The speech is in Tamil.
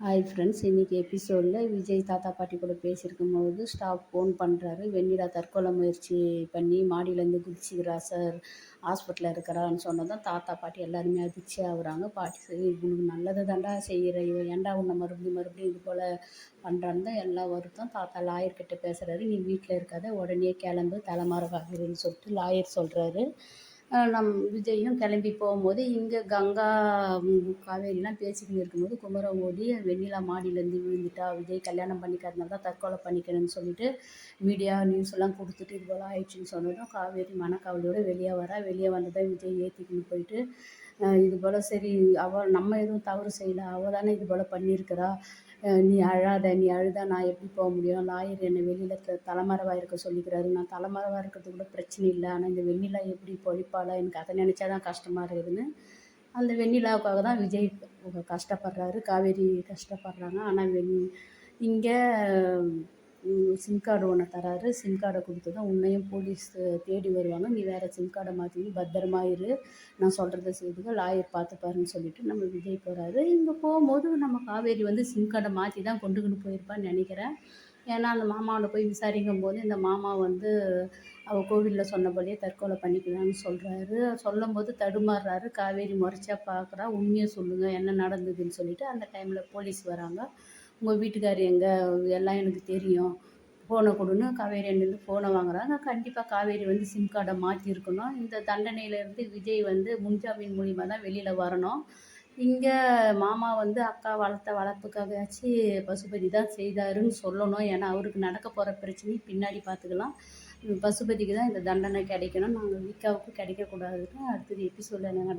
ஹாய் ஃப்ரெண்ட்ஸ் இன்றைக்கி எபிசோடில் விஜய் தாத்தா பாட்டி கூட பேசியிருக்கும் போது ஸ்டாஃப் ஃபோன் பண்ணுறாரு வெண்ணிலா தற்கொலை முயற்சி பண்ணி மாடியிலேருந்து குதிச்சுக்கிறா சார் ஹாஸ்பிட்டலில் இருக்கிறான்னு சொன்னதும் தாத்தா பாட்டி எல்லாருமே அதிர்ச்சி ஆகுறாங்க பாட்டி சரி உனக்கு நல்லது தாண்டா செய்கிற இவன் ஏன்டா உன்னை மறுபடியும் மறுபடியும் இது போல் பண்ணுறான்னு தான் எல்லா வருத்தம் தாத்தா லாயர்கிட்ட பேசுகிறாரு நீ வீட்டில் இருக்காத உடனே கிளம்பு தலைமறைவாகிறேன்னு சொல்லிட்டு லாயர் சொல்கிறாரு நம் விஜயும் கிளம்பி போகும்போது இங்கே கங்கா காவேரிலாம் பேசிக்கின்னு இருக்கும்போது குமரம் ஓடி வெண்ணிலா மாடியிலேருந்து விழுந்துட்டா. விஜய் கல்யாணம் பண்ணிக்கிறதுனால தான் தற்கொலை பண்ணிக்கிறேன்னு சொல்லிட்டு மீடியா நியூஸ் எல்லாம் கொடுத்துட்டு இது போல் ஆயிடுச்சுன்னு சொன்னதும் காவேரி மனக்கவலையோடு வெளியே வரா. வெளியே வந்ததை விஜய் ஏற்றிக்கின்னு போயிட்டு இது போல் சரி அவள் நம்ம எதுவும் தவறு செய்யலை அவள் தானே இது போல் பண்ணியிருக்கிறா. நீ அழாத நீ அழுதா நான் எப்படி போக முடியும்? லாயர் என்னை வெளியில் த தலைமறைவாக இருக்க சொல்லிக்கிறாரு. நான் தலைமறைவாக இருக்கிறது கூட பிரச்சனை இல்லை. ஆனால் இந்த வெண்ணிலா எப்படி பொழிப்பாளா? எனக்கு அதை நினச்சா தான் கஷ்டமாக இருக்குதுன்னு. அந்த வெண்ணிலாவுக்காக தான் விஜய் கஷ்டப்படுறாரு. காவேரி கஷ்டப்படுறாங்க. ஆனால் வெண் இங்கே சிம் கார்டு ஒன்று தராரு. சிம் கார்டை கொடுத்து தான் உன்னையும் போலீஸ் தேடி வருவாங்க. நீ வேறு சிம் கார்டை மாற்றி பத்திரமா இரு. நான் சொல்கிறத செய்துக்க லாயர் பார்த்துப்பாருன்னு சொல்லிட்டு நம்ம விஜய் போகிறாரு இங்கே போகும்போது நம்ம காவேரி வந்து சிம் கார்டை மாற்றி தான் கொண்டுக்கின்னு போயிருப்பான்னு நினைக்கிறேன். ஏன்னா அந்த மாமாவில் போய் விசாரிக்கும் போது இந்த மாமா வந்து அவள் கோவிலில் சொன்னபடியே தற்கொலை பண்ணிக்கலான்னு சொல்கிறாரு சொல்லும் போது தடுமாறுறாரு. காவேரி முறைச்சா பார்க்குறா உண்மையை சொல்லுங்கள் என்ன நடந்ததுன்னு சொல்லிட்டு அந்த டைமில் போலீஸ் வராங்க. உங்கள் வீட்டுக்கார் எங்கே? எல்லாம் எனக்கு தெரியும். ஃபோனை கொடுன்னு காவேரி அண்ணன் ஃபோனை வாங்குறாங்க கண்டிப்பாக காவேரி வந்து சிம் கார்டை மாற்றிருக்கணும் இந்த தண்டனையிலேருந்து விஜய் வந்து முன்ஜாமீன் மூலிமா தான் வெளியில் வரணும். இங்கே மாமா வந்து அக்கா வளர்த்த வளர்ப்புக்காகச்சு பசுபதி தான் செய்தாருன்னு சொல்லணும். ஏன்னா அவருக்கு நடக்க போகிற பிரச்சனையும் பின்னாடி பார்த்துக்கலாம். பசுபதிக்கு தான் இந்த தண்டனை கிடைக்கணும். நாங்கள் வீக்காவுக்கு கிடைக்கக்கூடாதுன்னு அடுத்தது எபிசோடில் என்ன